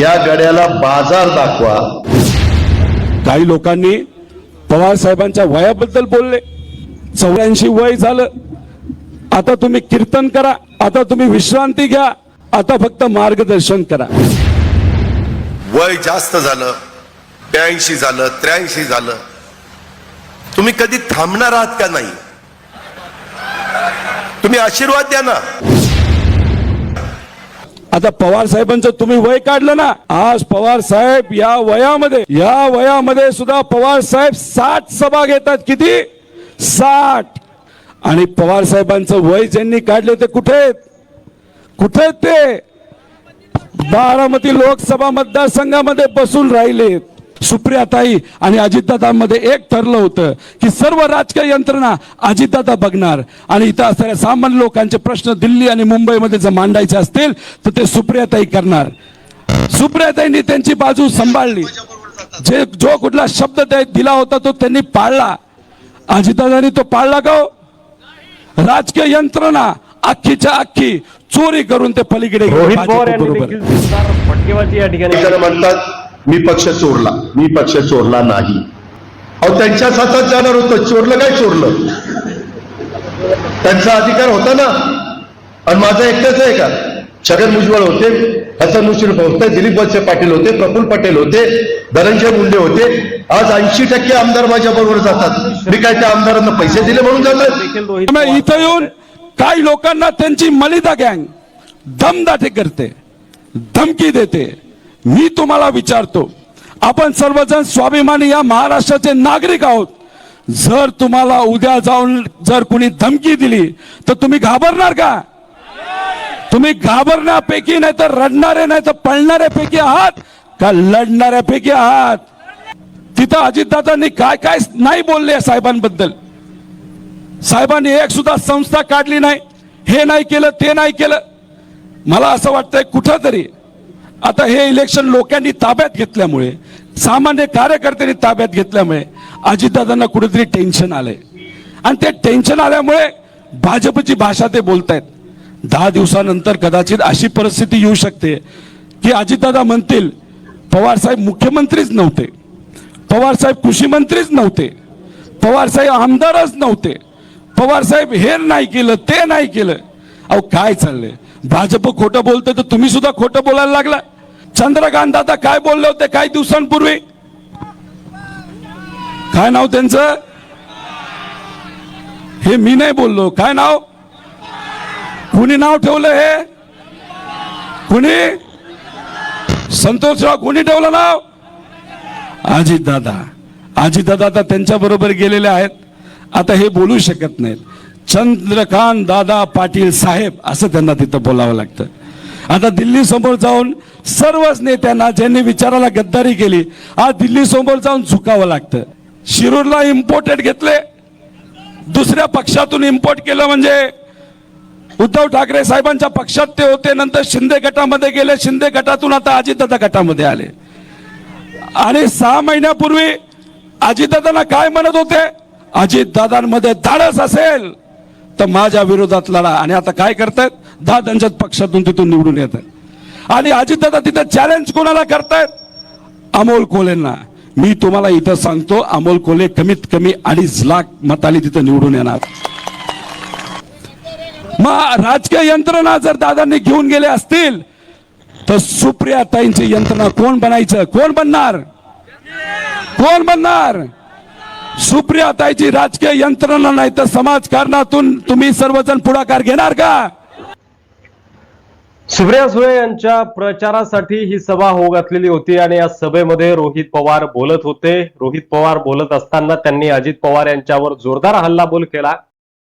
या गड्याला बाजार दाखवा. काही लोकांनी पवार साहेबांच्या वयाबद्दल बोलले. चौऱ्याऐंशी वय झालं. आता तुम्ही कीर्तन करा. आता तुम्ही विश्रांती घ्या. आता फक्त मार्गदर्शन करा. वय जास्त झालं. ब्याऐंशी झालं त्र्याऐंशी झालं. तुम्ही कधी थांबणार आहात का नाही? तुम्ही आशीर्वाद द्या ना. आता पवार साहेबांचं तुम्ही वय काढलं ना आज पवार साहेब या वयामध्ये या वयामध्ये सुद्धा पवार साहेब साठ सभा घेतात किती? साठ. आणि पवार साहेबांचं वय ज्यांनी काढले ते कुठे आहेत? कुठे आहेत ते? बारामती लोकसभा मतदारसंघामध्ये बसून राहिलेत. सुप्रियाताई आणि अजितदादांमध्ये एक ठरलं होतं की सर्व राजकीय यंत्रणा अजितदादा बघणार. आणि इथं असणाऱ्या सामान्य लोकांचे प्रश्न दिल्ली आणि मुंबईमध्ये जर मांडायचे असतील तर ते सुप्रियाताई करणार. सुप्रियाताईंनी त्यांची बाजू सांभाळली. जे जो कुठला शब्द दिला होता तो त्यांनी पाळला. अजितदादांनी तो पाळला का हो? राजकीय यंत्रणा अख्खीच्या अख्खी चोरी करून ते पलीकडे गेले. रोहित पवार यांनी भाजपबरोबर. देखील जोरदार फटकेबाजी या ठिकाणी जण म्हणतात मी पक्ष चोरला मी पक्ष चोरला नाही. अहो त्यांच्याच हातात जाणार होतं. चोरलं काय चोरलं? त्यांचा अधिकार होता ना? आणि माझा एकटाच आहे का? छगन भुजबळ होते हसन मुश्रीफ होते दिलीप वळसे पाटील होते प्रफुल्ल पटेल होते धनंजय मुंडे होते. आज ऐंशी टक्के आमदार माझ्या बरोबर जातात. मी काय त्या आमदारांना पैसे दिले म्हणून जातात इथं येऊन काही लोकांना त्यांची मलिदा गँग दमदाटी करते धमकी देते. मी तुम्हाला विचारतो आपण सर्वजण स्वाभिमानी या महाराष्ट्राचे नागरिक आहोत. जर तुम्हाला उद्या जाऊन जर कुणी धमकी दिली तर तुम्ही घाबरणार का? तुम्ही घाबरण्यापैकी नाही तर रडणारे नाही तर पळणाऱ्यापैकी आहात का लढणाऱ्यापैकी आहात? तिथं अजितदादांनी काय काय नाही बोलले साहेबांबद्दल. साहेबांनी एक सुद्धा संस्था काढली नाही. हे नाही केलं ते नाही केलं. मला असं वाटतंय कुठंतरी आता हे इलेक्शन लोकांनी ताब्यात घेतल्यामुळे सामान्य कार्यकर्त्यांनी ताब्यात घेतल्यामुळे अजितदादांना कुठेतरी टेन्शन आलंय. आणि ते टेन्शन आल्यामुळे भाजपची भाषा ते बोलतायत. दहा दिवसानंतर कदाचित अशी परिस्थिती येऊ शकते की अजितदादा म्हणतील पवार साहेब मुख्यमंत्रीच नव्हते. पवारसाहेब कृषी मंत्रीच नव्हते. पवारसाहेब आमदारच नव्हते. पवार साहेब हे नाही केलं ते नाही केलं. अहो काय चाललंय? भाजप खोटं बोलतं तर तुम्ही सुद्धा खोटं बोलायला लागला. चंद्रकांत दादा काय बोलले होते काही दिवसांपूर्वी? काय नाव त्यांचं? हे मी नाही बोललो. काय नाव? कुणी नाव ठेवलं हे? कुणी? संतोषराव कुणी ठेवलं नाव? अजित दादा अजित दादा आता त्यांच्या बरोबर गेलेले आहेत. आता हे बोलू शकत नाहीत. चंद्रकांत दादा पाटील साहेब असं त्यांना तिथं बोलावं लागतं. आता दिल्ली समोर जाऊन सर्वच नेत्यांना ज्यांनी विचाराला गद्दारी केली आज दिल्ली समोर जाऊन झुकावं लागतं. शिरूरला इम्पोर्टेड घेतले दुसऱ्या पक्षातून इम्पोर्ट केलं म्हणजे उद्धव ठाकरे साहेबांच्या पक्षात ते होते नंतर शिंदे गटामध्ये गेले शिंदे गटातून आता अजितदादा गटामध्ये आले. आणि सहा महिन्यापूर्वी अजितदादांना काय म्हणत होते? अजितदादांमध्ये धाडस असेल. तर माझ्या विरोधात लढा. आणि आता काय करतायत दंशत पक्षातून तिथून निवडून येत आणि अजितदादा तिथं चॅलेंज कोणाला करतायत अमोल कोलेंना. मी तुम्हाला इथं सांगतो अमोल कोले कमीत कमी अडीच लाख मताली तिथं निवडून येणार. मग राजकीय यंत्रणा जर दादांनी घेऊन गेले असतील तर सुप्रिया ताईंची यंत्रणा कोण बनायचं? कोण बनणार? कोण बनणार? सुप्रिया ताईची राजकीय यंत्रणा नाही तर समाजकारणातून तुम्ही सर्वजण पुढाकार घेणार का? सुप्रिया सुळे यांच्या प्रचारासाठी ही सभा होऊ घातलेली होती आणि या सभेमध्ये रोहित पवार बोलत होते. रोहित पवार बोलत असताना त्यांनी अजित पवार यांच्यावर जोरदार हल्लाबोल केला.